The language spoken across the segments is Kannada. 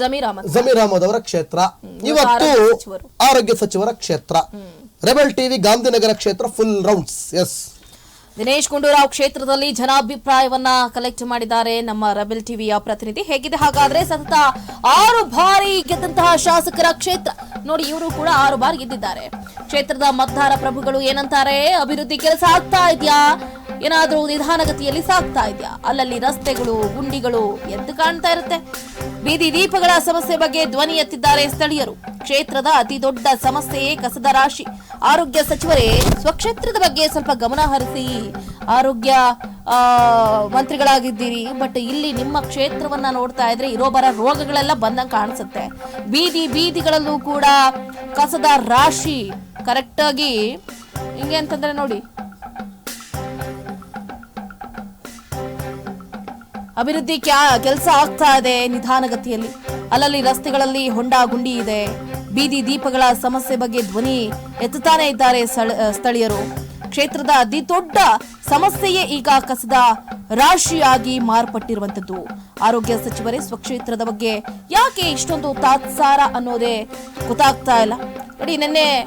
ಜಮೀರ್ ಅಹಮದ್ ಜಮೀರ್ ಅಹಮದ್ ಅವರ ಕ್ಷೇತ್ರ ಇವತ್ತು ಆರೋಗ್ಯ ಸಚಿವರ ಕ್ಷೇತ್ರ. ರೆಬಲ್ ಟಿವಿ ಗಾಂಧಿನಗರ ಕ್ಷೇತ್ರ full rounds S Dinesh Gundurao ಕ್ಷೇತ್ರದಲ್ಲಿ ಜನಾಭಿಪ್ರಾಯವನ್ನ ಕಲೆಕ್ಟ್ ಮಾಡಿದ್ದಾರೆ ನಮ್ಮ ರೆಬೆಲ್ ಟಿವಿಯ ಪ್ರತಿನಿಧಿ. ಹೇಗಿದೆ? ಹಾಗಾದ್ರೆ ಸತತ ಆರು ಬಾರಿ ಗೆದ್ದಂತಹ ಶಾಸಕರ ಕ್ಷೇತ್ರ. ನೋಡಿ ಇವರು ಕೂಡ ಆರು ಬಾರಿ ಗೆದ್ದಿದ್ದಾರೆ. ಕ್ಷೇತ್ರದ ಮತದಾರ ಪ್ರಭುಗಳು ಏನಂತಾರೆ? ಅಭಿವೃದ್ಧಿ ಕೆಲಸ ಆಗ್ತಾ ಇದೆಯಾ? ಏನಾದ್ರೂ ನಿಧಾನಗತಿಯಲ್ಲಿ ಸಾಗ್ತಾ ಇದೆಯಾ? ಅಲ್ಲಲ್ಲಿ ರಸ್ತೆಗಳು, ಗುಂಡಿಗಳು ಎದ್ದು ಕಾಣ್ತಾ ಇರುತ್ತೆ. ಬೀದಿ ದೀಪಗಳ ಸಮಸ್ಯೆ ಬಗ್ಗೆ ಧ್ವನಿ ಎತ್ತಿದ್ದಾರೆ ಸ್ಥಳೀಯರು. ಕ್ಷೇತ್ರದ ಅತಿ ದೊಡ್ಡ ಸಮಸ್ಯೆಯೇ ಕಸದ ರಾಶಿ. ಆರೋಗ್ಯ ಸಚಿವರೇ, ಸ್ವಕ್ಷೇತ್ರದ ಬಗ್ಗೆ ಸ್ವಲ್ಪ ಗಮನ ಹರಿಸಿ. ಆರೋಗ್ಯ ಮಂತ್ರಿಗಳಾಗಿದ್ದೀರಿ, ಬಟ್ ಇಲ್ಲಿ ನಿಮ್ಮ ಕ್ಷೇತ್ರವನ್ನ ನೋಡ್ತಾ ಇದ್ರೆ ಇರೋ ಬರ ರೋಗಗಳೆಲ್ಲ ಬಂದಂಗೆ ಕಾಣಿಸುತ್ತೆ. ಬೀದಿ ಬೀದಿಗಳಲ್ಲೂ ಕೂಡ ಕಸದ ರಾಶಿ. ಕರೆಕ್ಟಾಗಿ ಹಿಂಗೆ ಅಂತಂದ್ರೆ ನೋಡಿ ಅಭಿವೃದ್ಧಿ ಕೆಲಸ ಆಗ್ತಾ ಇದೆ ನಿಧಾನಗತಿಯಲ್ಲಿ. ಅಲ್ಲಲ್ಲಿ ರಸ್ತೆಗಳಲ್ಲಿ ಹೊಂಡ ಗುಂಡಿ ಇದೆ. ಬೀದಿ ದೀಪಗಳ ಸಮಸ್ಯೆ ಬಗ್ಗೆ ಧ್ವನಿ ಎತ್ತುತ್ತಾನೆ ಇದ್ದಾರೆ ಸ್ಥಳ- ಸ್ಥಳೀಯರು. ಕ್ಷೇತ್ರದ ಅತಿ ದೊಡ್ಡ ಸಮಸ್ಯೆಯೇ ಈಗ ಕಸದ ರಾಶಿಯಾಗಿ ಮಾರ್ಪಟ್ಟಿರುವಂತದ್ದು ಆರೋಗ್ಯ ಸಚಿವರೇ, ಸ್ವಕ್ಷೇತ್ರದ ಬಗ್ಗೆ ಯಾಕೆ ಇಷ್ಟೊಂದು ತಾತ್ಸಾರ ಅನ್ನೋದೇ ಗೊತ್ತಾಗ್ತಾ ಇಲ್ಲ. ನೋಡಿ, ನಿನ್ನೆ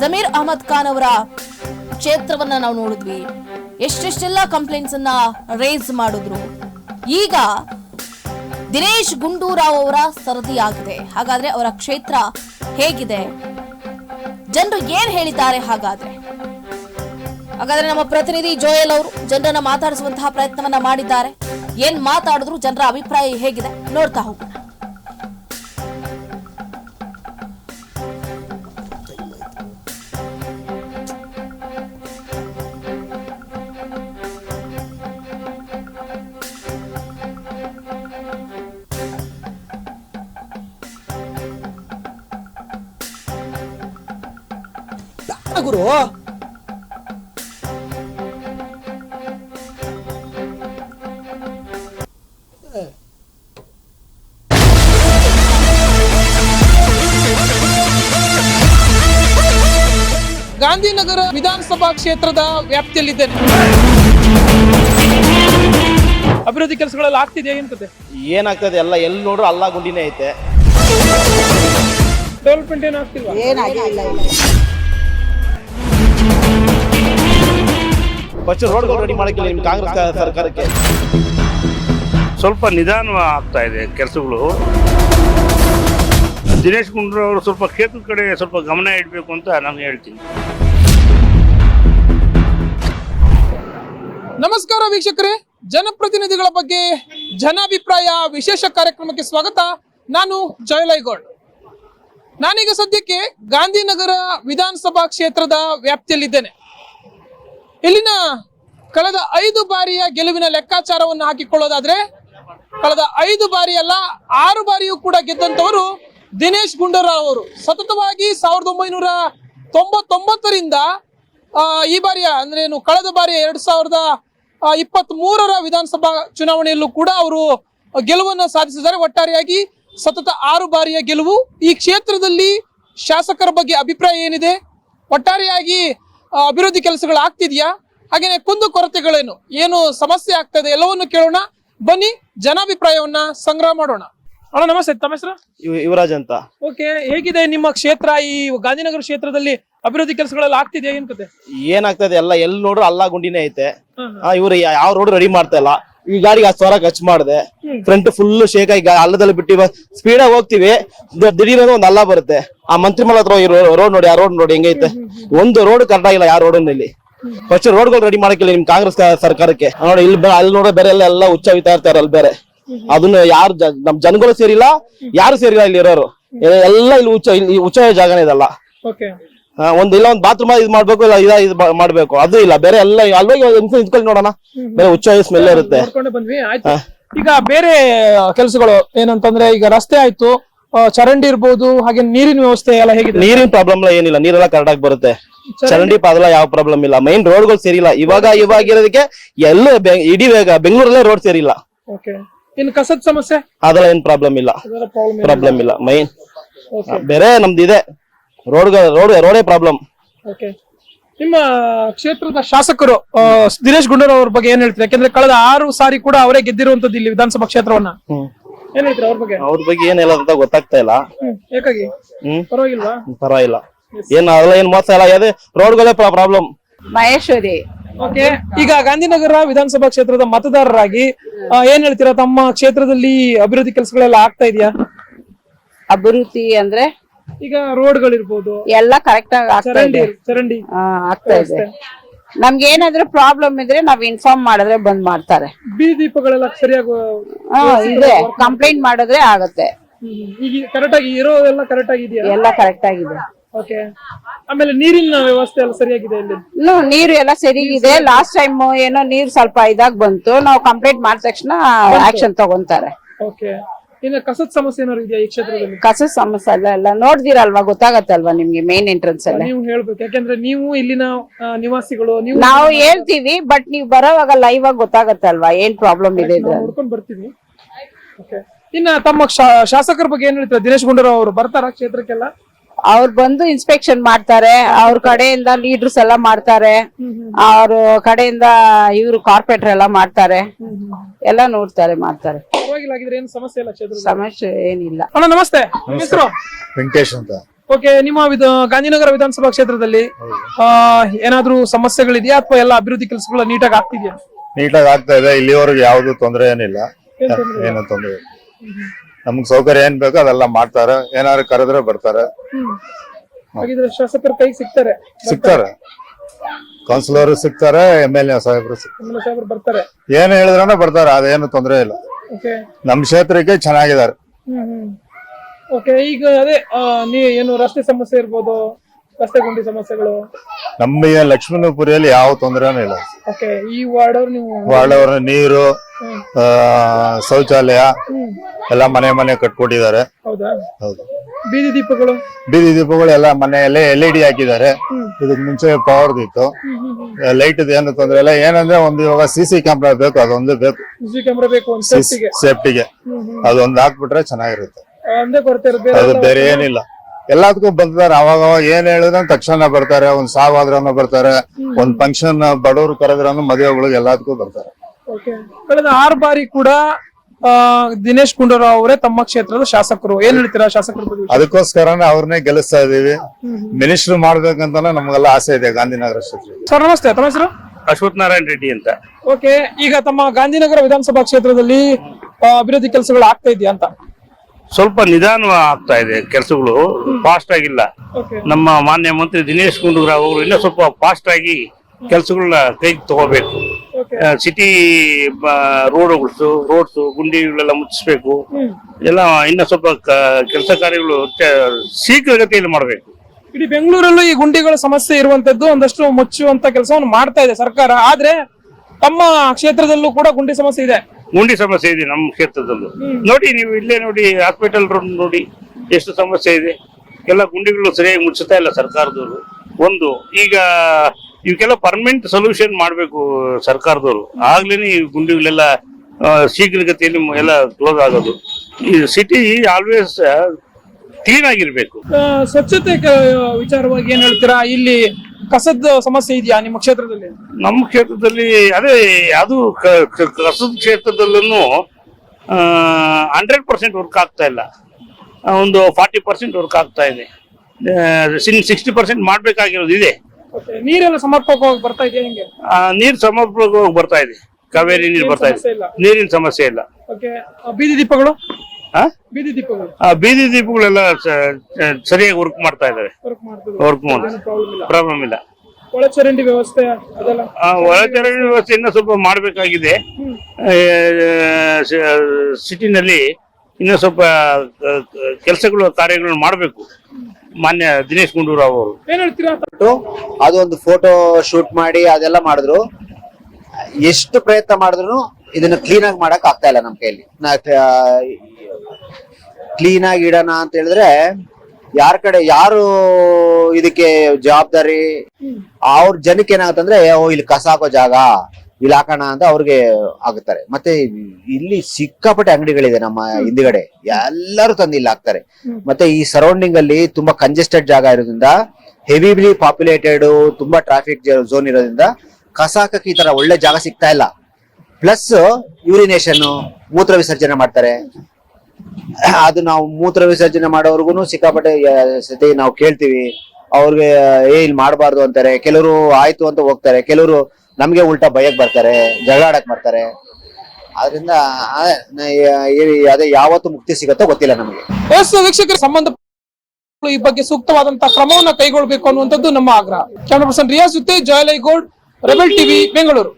ಜಮೀರ್ ಅಹಮದ್ ಖಾನ್ ಅವರ ಕ್ಷೇತ್ರವನ್ನ ನಾವು ನೋಡಿದ್ವಿ. ಎಷ್ಟೆಷ್ಟೆಲ್ಲ ಕಂಪ್ಲೇಂಟ್ಸ್ ಅನ್ನ ರೇಸ್ ಮಾಡಿದ್ರು. ಈಗ ದಿನೇಶ್ ಗುಂಡೂರಾವ್ ಅವರ ಸರದಿ ಆಗಿದೆ ಹಾಗಾದ್ರೆ ಅವರ ಕ್ಷೇತ್ರ ಹೇಗಿದೆ? ಜನರು ಏನ್ ಹೇಳಿದ್ದಾರೆ ಹಾಗಾದ್ರೆ? ಹಾಗಾದ್ರೆ ನಮ್ಮ ಪ್ರತಿನಿಧಿ ಜೋಯಲ್ ಅವರು ಜನರನ್ನ ಮಾತಾಡಿಸುವಂತಹ ಪ್ರಯತ್ನವನ್ನ ಮಾಡಿದ್ದಾರೆ. ಏನ್ ಮಾತಾಡಿದ್ರು ಜನರ ಅಭಿಪ್ರಾಯ ಹೇಗಿದೆ? ನೋಡ್ತಾ ಹೋಗೋಣ. ಗುರು. ಗಾಂಧಿನಗರ ವಿಧಾನಸಭಾ ಕ್ಷೇತ್ರದ ವ್ಯಾಪ್ತಿಯಲ್ಲಿದ್ದೇನೆ. ಅಭಿವೃದ್ಧಿ ಕೆಲಸಗಳೆಲ್ಲ ಆಗ್ತಿದೆ ಏನ್ ಕತೆ? ಏನಾಗ್ತದೆ ಎಲ್ಲ ಎಲ್ಲಿ ನೋಡ್ರು ಅಲ್ಲ ಗುಂಡಿನೇ ಐತೆ. ಡೆವಲಪ್ಮೆಂಟ್ ಏನಾಗ್ತಿಲ್ಲ ಆಗ್ತಿಲ್ವಾ? ಫಸ್ಟ್ ರೋಡ್ಗಳು ರೆಡಿ ಮಾಡಕ್ಕಿಲ್ಲ ನಿಮ್ಮ ಕಾಂಗ್ರೆಸ್ ಸರ್ಕಾರಕ್ಕೆ. ಸ್ವಲ್ಪ ನಿಧಾನ ಆಗ್ತಾ ಇದೆ ಕೆಲಸಗಳು. ದಿನೇಶ್ ಗುಂಡೂರಾವ್ ಅವರು ಸ್ವಲ್ಪ ಕ್ಷೇತ್ರದ ಕಡೆ ಸ್ವಲ್ಪ ಗಮನ ಇಡಬೇಕು ಅಂತ ನಾನು ಹೇಳ್ತೀನಿ. ನಮಸ್ಕಾರ ವೀಕ್ಷಕರೇ ಜನಪ್ರತಿನಿಧಿಗಳ ಬಗ್ಗೆ ಜನಾಭಿಪ್ರಾಯ ವಿಶೇಷ ಕಾರ್ಯಕ್ರಮಕ್ಕೆ ಸ್ವಾಗತ. ನಾನು ಜಯಲೈಗೌಡ್. ನಾನೀಗ ಸದ್ಯಕ್ಕೆ ಗಾಂಧಿನಗರ ವಿಧಾನಸಭಾ ಕ್ಷೇತ್ರದ ವ್ಯಾಪ್ತಿಯಲ್ಲಿದ್ದೇನೆ. ಇಲ್ಲಿನ ಕಳೆದ ಐದು ಬಾರಿಯ ಗೆಲುವಿನ ಲೆಕ್ಕಾಚಾರವನ್ನು ಹಾಕಿಕೊಳ್ಳೋದಾದ್ರೆ, ಕಳೆದ ಐದು ಬಾರಿ ಅಲ್ಲ, ಆರು ಬಾರಿಯೂ ಕೂಡ ಗೆದ್ದಂತವರು ದಿನೇಶ್ ಗುಂಡೂರಾವ್ ಅವರು. ಸತತವಾಗಿ ಸಾವಿರದ ಒಂಬೈನೂರ ತೊಂಬತ್ತೊಂಬತ್ತರಿಂದ ಈ ಬಾರಿಯ ಅಂದ್ರೆ ಏನು, ಕಳೆದ ಬಾರಿ ಎರಡ್ ಸಾವಿರದ ಇಪ್ಪತ್ತ್ ಮೂರರ ವಿಧಾನಸಭಾ ಚುನಾವಣೆಯಲ್ಲೂ ಕೂಡ ಅವರು ಗೆಲುವನ್ನು ಸಾಧಿಸಿದ್ದಾರೆ. ಒಟ್ಟಾರೆಯಾಗಿ ಸತತ ಆರು ಬಾರಿಯ ಗೆಲುವು. ಈ ಕ್ಷೇತ್ರದಲ್ಲಿ ಶಾಸಕರ ಬಗ್ಗೆ ಅಭಿಪ್ರಾಯ ಏನಿದೆ? ಒಟ್ಟಾರೆಯಾಗಿ ಅಭಿವೃದ್ಧಿ ಕೆಲಸಗಳು ಆಗ್ತಿದ್ಯಾ? ಹಾಗೇನೆ ಕುಂದು ಕೊರತೆಗಳೇನು? ಏನು ಸಮಸ್ಯೆ ಆಗ್ತದೆ? ಎಲ್ಲವನ್ನು ಕೇಳೋಣ. ಬನ್ನಿ ಜನಾಭಿಪ್ರಾಯವನ್ನ ಸಂಗ್ರಹ ಮಾಡೋಣ. ಅಣ್ಣ ನಮಸ್ತೆ. ತಮ್ಮ ಹೆಸರು? ಯುವರಾಜ್ ಅಂತ. ಓಕೆ ಹೇಗಿದೆ ನಿಮ್ಮ ಕ್ಷೇತ್ರ? ಈ ಗಾಂಧಿನಗರ ಕ್ಷೇತ್ರದಲ್ಲಿ ಅಭಿವೃದ್ಧಿ ಕೆಲಸಗಳೆಲ್ಲ ಆಗ್ತಿದೆಯಾ? ಏನ್ ಕತೆ? ಏನಾಗ್ತದೆ? ಎಲ್ಲ ಎಲ್ಲಿ ನೋಡ್ರು ಅಲ್ಲ ಗುಂಡಿನೇ ಐತೆ. ಆ, ಇವ್ರು ಯಾವ ರೋಡ್ ರೆಡಿ ಮಾಡ್ತಾ ಇಲ್ಲ. ಈ ಗಾಡಿಗೆ ಆ ಸ್ವರ ಖರ್ಚು ಮಾಡಿದೆ. ಫ್ರಂಟ್ ಫುಲ್ ಶೇಕ್ ಆಗಿ ಅಲ್ಲದಲ್ಲಿ ಬಿಟ್ಟು ಸ್ಪೀಡ್ ಆಗಿ ಹೋಗ್ತಿವಿ. ದಿಢೀರ್ ಒಂದ್ ಹಲ್ಲ ಬರುತ್ತೆ. ಆ ಮಂತ್ರಿಮಲ ಹತ್ರ ರೋಡ್ ನೋಡಿ, ಆ ರೋಡ್ ನೋಡಿ ಹೆಂಗೈತೆ ಒಂದು ರೋಡ್ ಕರೆಕ್ಟ್ ಆಗಿಲ್ಲ ಯಾವ ರೋಡ್ ಇಲ್ಲಿ ಫಸ್ಟ್ ರೋಡ್ಗಳು ರೆಡಿ ಮಾಡಕ್ಕಿಲ್ಲ ನಿಮ್ ಕಾಂಗ್ರೆಸ್ ಸರ್ಕಾರಕ್ಕೆ. ನೋಡಿ, ಇಲ್ಲಿ ಅಲ್ಲಿ ನೋಡೋ ಬೇರೆ ಎಲ್ಲ ಎಲ್ಲ ಇರ್ತಾರೆ ಅಲ್ಲಿ ಬೇರೆ. ಅದನ್ನ ಯಾರು ನಮ್ ಜನಗಳು ಸೇರಿಲ್ಲ, ಯಾರು ಸೇರಿಲ್ಲ ಇಲ್ಲಿ ಇರೋರು. ಎಲ್ಲ ಇಲ್ಲಿ ಹುಚ್ಚ ಇಲ್ಲಿ ಹುಚ್ಚ ಜಾಗನೇ ಇದಲ್ಲ. ಒಂದ್ ಇಲ್ಲ ಒಂದು ಬಾತ್ರೂಮ್ ಇದು ಮಾಡ್ಬೇಕು ಇಲ್ಲ ಇದ ಮಾಡ್ಬೇಕು. ಅದು ಇಲ್ಲ. ಬೇರೆ ಎಲ್ಲ ಅಲ್ವಾಗಿ ನೋಡೋಣ. ಬೇರೆ ಹುಚ್ಚ ಸ್ಮೆಲ್ ಇರುತ್ತೆ. ನೋಡ್ಕೊಂಡೆ ಬಂದ್ವಿ ಆಯ್ತು. ಈಗ ಬೇರೆ ಕೆಲಸಗಳು ಏನಂತಂದ್ರೆ ಈಗ ರಸ್ತೆ ಆಯ್ತು. ಆ, ಚರಂಡಿ ಇರ್ಬೋದು ಹಾಗೆ ನೀರಿನ ವ್ಯವಸ್ಥೆ ಎಲ್ಲ ಹೇಗಿದೆ? ನೀರಿನ ಪ್ರಾಬ್ಲಮ್ ಎಲ್ಲ ಏನಿಲ್ಲ. ನೀರೆಲ್ಲ ಕರೆಕ್ಟ್ ಆಗಿ ಬರುತ್ತೆ. ಚರಂಡಿ? ಪಾದಲ ಯಾವ ಪ್ರಾಬ್ಲಮ್ ಇಲ್ಲ. ಮೈನ್ ರೋಡ್ಗಳು ಸೇರಿಲ್ಲ. ಇವಾಗ ಇವಾಗ ಇರೋದಕ್ಕೆ ಎಲ್ಲ ಬೆ- ಇಡೀ ವೇಗ ಬೆಂಗಳೂರಲ್ಲೇ ರೋಡ್ ಸೇರಿಲ್ಲ. ಓಕೆ ಇನ್ನು ಕಸದ ಸಮಸ್ಯೆ? ಅದೆಲ್ಲ ಏನ್ ಪ್ರಾಬ್ಲಮ್ ಇಲ್ಲ. ಪ್ರಾಬ್ಲಮ್ ಪ್ರಾಬ್ಲಮ್ ಇಲ್ಲ. ಮೈನ್ ಬೇರೆ ನಮ್ದು ಇದೆ ರೋಡ್ ರೋಡ್ ರೋಡೇ ಪ್ರಾಬ್ಲಮ್ ಓಕೆ ನಿಮ್ಮ ಕ್ಷೇತ್ರದ ಶಾಸಕರು ಆ, ದಿನೇಶ್ ಗುಂಡೂರಾವ್ ಅವ್ರ ಬಗ್ಗೆ ಏನ್ ಹೇಳ್ತೀರಾ? ಯಾಕಂದ್ರೆ ಕಳೆದ ಆರು ಸಾರಿ ಕೂಡ ಅವರೇ ಗೆದ್ದಿರುವಂತದ್ದು ಇಲ್ಲಿ ವಿಧಾನಸಭಾ ಕ್ಷೇತ್ರವನ್ನ. ಏನ್ ಹೇಳ್ತೀರಾ ಅವ್ರ ಬಗ್ಗೆ? ಅವ್ರ ಬಗ್ಗೆ ಏನ್ ಹೇಳೋದು ಅಂತ ಗೊತ್ತಾಗ್ತಾ ಇಲ್ಲ. ಹ್ಮ್. ಹ್ಮ್. ಪರವಾಗಿಲ್ವಾ? ಪರವಾಗಿಲ್ಲ. ಏನ್ ಅದೆಲ್ಲ ಏನ್ ಮೋಸ ಇಲ್ಲ. ಅದೇ ರೋಡ್ಗಳೇ ಪ್ರಾಬ್ಲಮ್ ಮಹೇಶ್ವರಿ. ಓಕೆ ಈಗ ಗಾಂಧಿನಗರ ವಿಧಾನಸಭಾ ಕ್ಷೇತ್ರದ ಮತದಾರರಾಗಿ ಆ, ಏನ್ ಹೇಳ್ತೀರಾ? ತಮ್ಮ ಕ್ಷೇತ್ರದಲ್ಲಿ ಅಭಿವೃದ್ಧಿ ಕೆಲಸಗಳೆಲ್ಲ ಆಗ್ತಾ ಇದೆಯಾ? ಅಭಿವೃದ್ಧಿ ಅಂದ್ರೆ ಈಗ ರೋಡ್ಗಳಿರ್ಬೋದು. ಎಲ್ಲ ಕರೆಕ್ಟ್ ಆಗಿ ಆಗ್ತಾ ಚರಂಡಿ ಇದೆ. ಚರಂಡಿ. ಆ, ಆಗ್ತಾ ಇದೆ. ನಮ್ಗೆ ಏನಾದ್ರೂ ಪ್ರಾಬ್ಲಮ್ ಇದ್ರೆ ನಾವ್ ಇನ್ಫಾರ್ಮ್ ಮಾಡಿದ್ರೆ ಬಂದ್ ಮಾಡ್ತಾರೆ. ಬೀದಿ ದೀಪಗಳೆಲ್ಲ ಸರಿಯಾಗಿ ಆ, ಇದೆ. ಕಂಪ್ಲೇಂಟ್ ಮಾಡಿದ್ರೆ ಆಗುತ್ತೆ. ಈಗ ಕರೆಕ್ಟ್ ಆಗಿ ಇರೋ ಎಲ್ಲ ಕರೆಕ್ಟ್ ಆಗಿದೆಯಾ ಎಲ್ಲ ಕರೆಕ್ಟ್ ಆಗಿದೆ ಓಕೆ ಆಮೇಲೆ ನೀರಿನ ವ್ಯವಸ್ಥೆ ಎಲ್ಲ ಸರಿಯಾಗಿದೆ ಇಲ್ಲಿ? ಇನ್ನು ನೀರು ಎಲ್ಲ ಸರಿಗಿದೆ ಲಾಸ್ಟ್ ಟೈಮ್ ಏನೋ ನೀರ್ ಸ್ವಲ್ಪ ಇದಾಗ್ ಬಂತು. ನಾವು ಕಂಪ್ಲೇಂಟ್ ಮಾಡಿದ ತಕ್ಷಣ ಆಕ್ಷನ್ ತಗೊಂತಾರೆ. ಓಕೆ ಇನ್ನು ಕಸದ ಸಮಸ್ಯೆ ಏನಾದ್ರು ಇದೆಯಾ ಈ ಕ್ಷೇತ್ರದಲ್ಲಿ? ಕಸದ ಸಮಸ್ಯೆ ಅಲ್ಲ ಎಲ್ಲ ನೋಡ್ದಿರಲ್ವಾ ಗೊತ್ತಾಗತ್ತಲ್ವಾ ನಿಮ್ಗೆ ಮೇನ್ ಎಂಟ್ರೆನ್ಸ್ ಅಲ್ಲಿ? ನೀವು ಹೇಳ್ಬೇಕು. ಯಾಕಂದ್ರೆ ನೀವು ಇಲ್ಲಿನ ಆ, ನಿವಾಸಿಗಳು ನೀವು ನಾವು ಹೇಳ್ತೀವಿ ಬಟ್ ನೀವು ಬರೋವಾಗ ಲೈವ್ ಆಗಿ ಗೊತ್ತಾಗತ್ತಲ್ವಾ? ಏನ್ ಪ್ರಾಬ್ಲಮ್ ಇದೆ. ನೋಡ್ಕೊಂಡು ಬರ್ತೀವಿ. ಇನ್ನ ತಮ್ಮ ಶಾ- ಶಾಸಕರ ಬಗ್ಗೆ ಏನ್ ಹೇಳ್ತಾರೆ? ದಿನೇಶ್ ಗುಂಡೂರಾವ್ ಅವರು ಬರ್ತಾರ ಕ್ಷೇತ್ರಕ್ಕೆಲ್ಲ? ಅವ್ರ ಬಂದು ಇನ್ಸ್ಪೆಕ್ಷನ್ ಮಾಡ್ತಾರೆ. ಅವ್ರ ಕಡೆಯಿಂದ ಲೀಡರ್ಸ್ ಎಲ್ಲ ಮಾಡ್ತಾರೆ. ಅವ್ರ ಕಡೆಯಿಂದ ಇವರು ಕಾರ್ಪೊರೇಟರ್ ಎಲ್ಲ ಮಾಡ್ತಾರೆ. ಎಲ್ಲ ನೋಡ್ತಾರೆ ಮಾಡ್ತಾರೆ. ಪರವಾಗಿಲ್ಲ ಆಗಿದ್ರೆ ಏನು ಸಮಸ್ಯೆ ಇಲ್ಲ ಕ್ಷೇತ್ರದಲ್ಲಿ? ಸಮಸ್ಯೆ ಏನಿಲ್ಲ. ಅಣ್ಣ ನಮಸ್ತೆ. ನಿಮ್ಮ ಹೆಸರು? ವೆಂಕಟೇಶ್ ಅಂತ. ಓಕೆ ನಿಮ್ಮ ವಿಧ ಗಾಂಧಿನಗರ ವಿಧಾನಸಭಾ ಕ್ಷೇತ್ರದಲ್ಲಿ ಆ, ಏನಾದ್ರೂ ಸಮಸ್ಯೆಗಳಿದೆಯಾ ಅಥವಾ ಎಲ್ಲ ಅಭಿವೃದ್ಧಿ ಕೆಲಸಗಳು ನೀಟಾಗಿ ಆಗ್ತಿದ್ಯಾ? ನೀಟಾಗಿ ಆಗ್ತಾ ಇದೆ. ಇಲ್ಲಿವರೆಗೂ ಯಾವ್ದು ತೊಂದರೆ ಏನಿಲ್ಲ. ಏನು ತೊಂದರೆ ಇಲ್ಲ? ನಮ್ಗ್ ಸೌಕರ್ಯ ಏನ್ ಬೇಕೋ ಅದೆಲ್ಲ ಮಾಡ್ತಾರೆ. ಏನಾದ್ರು ಕರೆದ್ರೆ ಬರ್ತಾರೆ. ಹಾಗಿದ್ರೆ ಶಾಸಕರ ಕೈ ಸಿಗ್ತಾರೆ. ಸಿಗ್ತಾರೆ. ಕೌನ್ಸಿಲರ್ ಸಿಗ್ತಾರೆ ಎಂ ಎಲ್ ಎ ಸಾಹೇಬ್ರು ಸಿಗ್ತಾರೆ. ಸಾಹೇಬ್ರು ಬರ್ತಾರೆ. ಏನ್ ಹೇಳಿದ್ರೂ ಬರ್ತಾರೆ. ಅದೇನು ತೊಂದರೆ ಇಲ್ಲ. ನಮ್ ಕ್ಷೇತ್ರಕ್ಕೆ ಚೆನ್ನಾಗಿದ್ದಾರೆ. ಓಕೆ ಈಗ ಅದೇ ನೀ ಏನು ರಸ್ತೆ ಸಮಸ್ಯೆ ಇರ್ಬೋದು ರಸ್ತೆ ಗುಂಡಿ ಸಮಸ್ಯೆಗಳು? ನಮ್ಮ ಲಕ್ಷ್ಮೀಪುರಿಯಲ್ಲಿ ಯಾವ ತೊಂದರೆನೂ ಇಲ್ಲ. ಓಕೆ ಈ ವಾರ್ಡ್ ಅವ್ರು ನೀವು ಒಳ್ಳೆಯವ್ರ ನೀರು ಆ, ಶೌಚಾಲಯ ಎಲ್ಲ ಮನೆ ಮನೆ ಕಟ್ಕೊಟ್ಟಿದ್ದಾರೆ ಹೌದಾ? ಹೌದು. ಬೀದಿ ದೀಪಗಳು? ಬೀದಿ ದೀಪಗಳು ಎಲ್ಲ ಮನೆಯಲ್ಲೇ ಎಲ್ ಇ ಡಿ ಹಾಕಿದ್ದಾರೆ. ಇದಕ್ ಮುಂಚೆ ಪವರ್ ಇತ್ತು. ಲೈಟ್ ಏನು ತೊಂದ್ರೆ ಇಲ್ಲ. ಏನಂದ್ರೆ ಒಂದು ಇವಾಗ ಸಿ ಸಿ ಕ್ಯಾಮ್ರಾ ಬೇಕು ಅದೊಂದು ಬೇಕು. ಸಿ ಕ್ಯಾಮ್ರಾ ಬೇಕು ಒಂದು ಸೇಫ್ಟಿಗೆ. ಸೇಫ್ಟಿಗೆ ಅದೊಂದು ಹಾಕ್ಬಿಟ್ರೆ ಚೆನ್ನಾಗಿರುತ್ತೆ. ಒಂದೇ ಕೊರತೆ ಅದು ಬೇರೆ ಏನಿಲ್ಲ. ಎಲ್ಲದಕ್ಕೂ ಬಂದಿದ್ದಾರೆ. ಅವಾಗ ಅವಾಗ ಏನ್ ಹೇಳಿದ್ರೆ ತಕ್ಷಣ ಬರ್ತಾರೆ. ಒಂದ್ ಸಾವಾದ್ರೂ ಬರ್ತಾರೆ. ಒಂದ್ ಫಂಕ್ಷನ್ ಬಡವರು ಕರೆದ್ರನು ಮದುವೆಗಳಿಗೆ ಎಲ್ಲದಕ್ಕೂ ಬರ್ತಾರೆ. ಕಳೆದ ಆರು ಬಾರಿ ಕೂಡ ಆ, ದಿನೇಶ್ ಗುಂಡೂರಾವ್ ಅವರೇ ತಮ್ಮ ಕ್ಷೇತ್ರದ ಶಾಸಕರು. ಏನ್ ಹೇಳ್ತೀರಾ ಶಾಸಕರು ಬಗ್ಗೆ ಅದಕ್ಕೋಸ್ಕರನೇ ಅವ್ರನ್ನೇ ಗೆಲ್ಲಿಸ್ತಾ ಇದೀವಿ. ಮಿನಿಸ್ಟರ್ ಮಾಡ್ಬೇಕಂತಾನೆ ನಮ್ಗೆಲ್ಲ ಆಸೆ ಇದೆ ಗಾಂಧಿನಗರ ಕ್ಷೇತ್ರ ಸರ್ ನಮಸ್ತೆ. ತಮ್ಮ ಹೆಸರು? ಅಶ್ವಥ್ ನಾರಾಯಣ ರೆಡ್ಡಿ ಅಂತ. ಓಕೆ ಈಗ ತಮ್ಮ ಗಾಂಧಿನಗರ ವಿಧಾನಸಭಾ ಕ್ಷೇತ್ರದಲ್ಲಿ ಆ, ಅಭಿವೃದ್ಧಿ ಕೆಲಸಗಳು ಆಗ್ತಾ ಇದೆಯಾ ಅಂತ? ಸ್ವಲ್ಪ ನಿಧಾನ ಆಗ್ತಾ ಇದೆ ಕೆಲಸಗಳು ಫಾಸ್ಟ್ ಆಗಿಲ್ಲ. ನಮ್ಮ ಮಾನ್ಯ ಮಂತ್ರಿ ದಿನೇಶ್ ಗುಂಡೂರಾವ್ ಅವರು ಇನ್ನೂ ಸ್ವಲ್ಪ ಫಾಸ್ಟ್ ಆಗಿ ಕೆಲಸಗಳನ್ನ ಕೈಗೆ ತಗೋಬೇಕು. ಸಿಟಿ ಸಿಟಿ ರೋಡ್ಗಳು ರೋಡ್ಸ್ ಗುಂಡಿಗಳೆಲ್ಲ ಮುಚ್ಚಿಸ್ಬೇಕು. ಎಲ್ಲ ಇನ್ನ ಸ್ವಲ್ಪ ಕೆಲಸ ಕಾರ್ಯಗಳು ಚ- ಶೀಘ್ರಗತಿಯಲ್ಲಿ ಮಾಡಬೇಕು. ಇಡೀ ಬೆಂಗಳೂರಲ್ಲೂ ಈ ಗುಂಡಿಗಳ ಸಮಸ್ಯೆ ಇರುವಂತದ್ದು ಒಂದಷ್ಟು ಮುಚ್ಚುವಂತ ಕೆಲಸವನ್ನು ಮಾಡ್ತಾ ಇದೆ ಸರ್ಕಾರ. ಆದ್ರೆ ತಮ್ಮ ಕ್ಷೇತ್ರದಲ್ಲೂ ಕೂಡ ಗುಂಡಿ ಸಮಸ್ಯೆ ಇದೆ. ಗುಂಡಿ ಸಮಸ್ಯೆ ಇದೆ ನಮ್ಮ ಕ್ಷೇತ್ರದಲ್ಲೂ. ನೋಡಿ ನೀವು ಇಲ್ಲೇ ನೋಡಿ ಹಾಸ್ಪಿಟಲ್ ರೋಡ್ ನೋಡಿ ಎಷ್ಟು ಸಮಸ್ಯೆ ಇದೆ. ಎಲ್ಲ ಗುಂಡಿಗಳು ಸರಿಯಾಗಿ ಮುಚ್ಚುತ್ತಾ ಇಲ್ಲ ಸರ್ಕಾರದವರು. ಒಂದು ಈಗ ಇವಕ್ಕೆಲ್ಲ ಪರ್ಮನೆಂಟ್ ಸೊಲ್ಯೂಷನ್ ಮಾಡಬೇಕು ಸರ್ಕಾರದವರು. ಆಗ್ಲೇನೆ ಈ ಗುಂಡಿಗಳೆಲ್ಲ ಶೀಘ್ರಗತಿಯಲ್ಲಿ ಎಲ್ಲ ಕ್ಲೋಸ್ ಆಗೋದು. ಈ ಸಿಟಿ ಆಲ್ವೇಸ್ ಕ್ಲೀನ್ ಆಗಿರ್ಬೇಕು ಸ್ವಚ್ಛತೆ ವಿಚಾರವಾಗಿ ಏನ್ ಹೇಳ್ತೀರಾ? ಇಲ್ಲಿ ಕಸದ ಸಮಸ್ಯೆ ಇದೆಯಾ ನಿಮ್ಮ ಕ್ಷೇತ್ರದಲ್ಲಿ? ನಮ್ಮ ಕ್ಷೇತ್ರದಲ್ಲಿ ಅದೇ ಅದು ಕಸದ ಕ್ಷೇತ್ರದಲ್ಲೂ ಹಂಡ್ರೆಡ್ ಪರ್ಸೆಂಟ್ ವರ್ಕ್ ಆಗ್ತಾ ಇಲ್ಲ. ಒಂದು ಫಾರ್ಟಿ ಪರ್ಸೆಂಟ್ ವರ್ಕ್ ಆಗ್ತಾ ಇದೆ. ಸಿಕ್ಸ್ಟಿ ಪರ್ಸೆಂಟ್ ಮಾಡಬೇಕಾಗಿರೋದು ಇದೆ. ನೀರೆಲ್ಲ ಸಮರ್ಪಕವಾಗಿ ಬರ್ತಾ ಇದೆ ಹೆಂಗೆ ನೀರ್ ಸಮರ್ಪಕವಾಗಿ ಬರ್ತಾ ಇದೆ. ಕಾವೇರಿ ನೀರು ಬರ್ತಾ ಇದೆ. ನೀರಿನ ಸಮಸ್ಯೆ ಇಲ್ಲ. ಓಕೆ. ಬೀದಿ ದೀಪಗಳು? ಬೀದಿ ದೀಪಗಳು. ಆ, ಬೀದಿ ದೀಪಗಳೆಲ್ಲ ಸರಿಯಾಗಿ ವರ್ಕ್ ಮಾಡ್ತಾ ಇದಾವೆ ವರ್ಕ್ ಮಾಡಿ ಪ್ರಾಬ್ಲಮ್ ಇಲ್ಲ. ಒಳಚರಂಡಿ ವ್ಯವಸ್ಥೆ ಅದೆಲ್ಲ? ಆ, ಒಳಚರಂಡಿ ವ್ಯವಸ್ಥೆ ಇನ್ನೂ ಸ್ವಲ್ಪ ಮಾಡಬೇಕಾಗಿದೆ. ಸಿಟಿನಲ್ಲಿ ಇನ್ನೂ ಸ್ವಲ್ಪ ಕೆಲಸಗಳು ಕಾರ್ಯಗಳನ್ನು ಮಾಡಬೇಕು. ಮಾನ್ಯ ದಿನೇಶ್ ಗುಂಡೂರಾವ್ ಅವರು. ಏನ್ ಹೇಳ್ತೀರಾ? ಅದು ಒಂದು ಫೋಟೋ ಶೂಟ್ ಮಾಡಿ ಅದೆಲ್ಲ ಮಾಡಿದ್ರು. ಎಷ್ಟು ಪ್ರಯತ್ನ ಮಾಡಿದ್ರು ಇದನ್ನ ಕ್ಲೀನ್ ಆಗಿ ಮಾಡಕ್ ಆಗ್ತಾ ಇಲ್ಲ ನಮ್ ಕೈಯಲ್ಲಿ. ಕ್ಲೀನ್ ಆಗಿ ಇಡೋಣ ಅಂತ ಹೇಳಿದ್ರೆ, ಯಾರ ಕಡೆ ಯಾರು ಇದಕ್ಕೆ ಜವಾಬ್ದಾರಿ? ಅವ್ರ ಜನಕ್ಕೆ ಏನಾಗುತ್ತಂದ್ರೆ, ಓ, ಇಲ್ಲಿ ಕಸ ಹಾಕೋ ಜಾಗ, ಇಲ್ಲಿ ಹಾಕೋಣ ಅಂತ ಅವ್ರಿಗೆ ಆಗುತ್ತಾರೆ ಮತ್ತೆ ಇಲ್ಲಿ ಸಿಕ್ಕಾಪಟ್ಟೆ ಅಂಗಡಿಗಳಿದೆ ನಮ್ಮ ಹಿಂದ್ಗಡೆ. ಎಲ್ಲರೂ ತಂದು ಇಲ್ಲಿ ಹಾಕ್ತಾರೆ. ಮತ್ತೆ ಈ ಸರೌಂಡಿಂಗ್ ಅಲ್ಲಿ ತುಂಬಾ ಕಂಜೆಸ್ಟೆಡ್ ಜಾಗ ಇರೋದ್ರಿಂದ ಹೆವಿಲಿ ಪಾಪ್ಯುಲೇಟೆಡ್ ತುಂಬಾ ಟ್ರಾಫಿಕ್ ಝೋನ್ ಇರೋದ್ರಿಂದ, ಕಸ ಹಾಕಕ್ಕೆ ಈ ತರ ಒಳ್ಳೆ ಜಾಗ ಸಿಗ್ತಾ ಇಲ್ಲ. ಪ್ಲಸ್ ಯೂರಿನೇಷನ್ ಮೂತ್ರ ವಿಸರ್ಜನೆ ಮಾಡ್ತಾರೆ. ಅದು ನಾವು ಮೂತ್ರ ವಿಸರ್ಜನೆ ಮಾಡೋವರ್ಗುನು ಸಿಕ್ಕಾಪಟ್ಟೆ ಸತಿ ನಾವು ಕೇಳ್ತೀವಿ. ಅವ್ರಿಗೆ, ಏ, ಇಲ್ಲಿ ಮಾಡಬಾರ್ದು ಅಂತಾರೆ. ಕೆಲವರು ಆಯ್ತು ಅಂತ ಹೋಗ್ತಾರೆ. ಕೆಲವರು ನಮ್ಗೆ ಉಲ್ಟಾ ಭಯಕ್ ಬರ್ತಾರೆ ಜಗಳಾಡಕ್ ಮಾಡ್ತಾರೆ ಅದರಿಂದ ಅದೇ ಯಾವತ್ತು ಮುಕ್ತಿ ಸಿಗತ್ತೋ ಗೊತ್ತಿಲ್ಲ ನಮಗೆ. ವೀಕ್ಷಕರ ಸಂಬಂಧ ಈ ಬಗ್ಗೆ ಸೂಕ್ತವಾದಂತಹ ಕ್ರಮವನ್ನ ಕೈಗೊಳ್ಳಬೇಕು ಅನ್ನುವಂಥದ್ದು ನಮ್ಮ ಆಗ್ರಹ. ಕ್ಯಾಮ್ರಾ ಪರ್ಸನ್ ರಿಯಾಜ್ ಜೊತೆ ಜಯಲೈ ಗೋಲ್ಡ್ ರೆಬೆಲ್ ಟಿವಿ, ಬೆಂಗಳೂರು.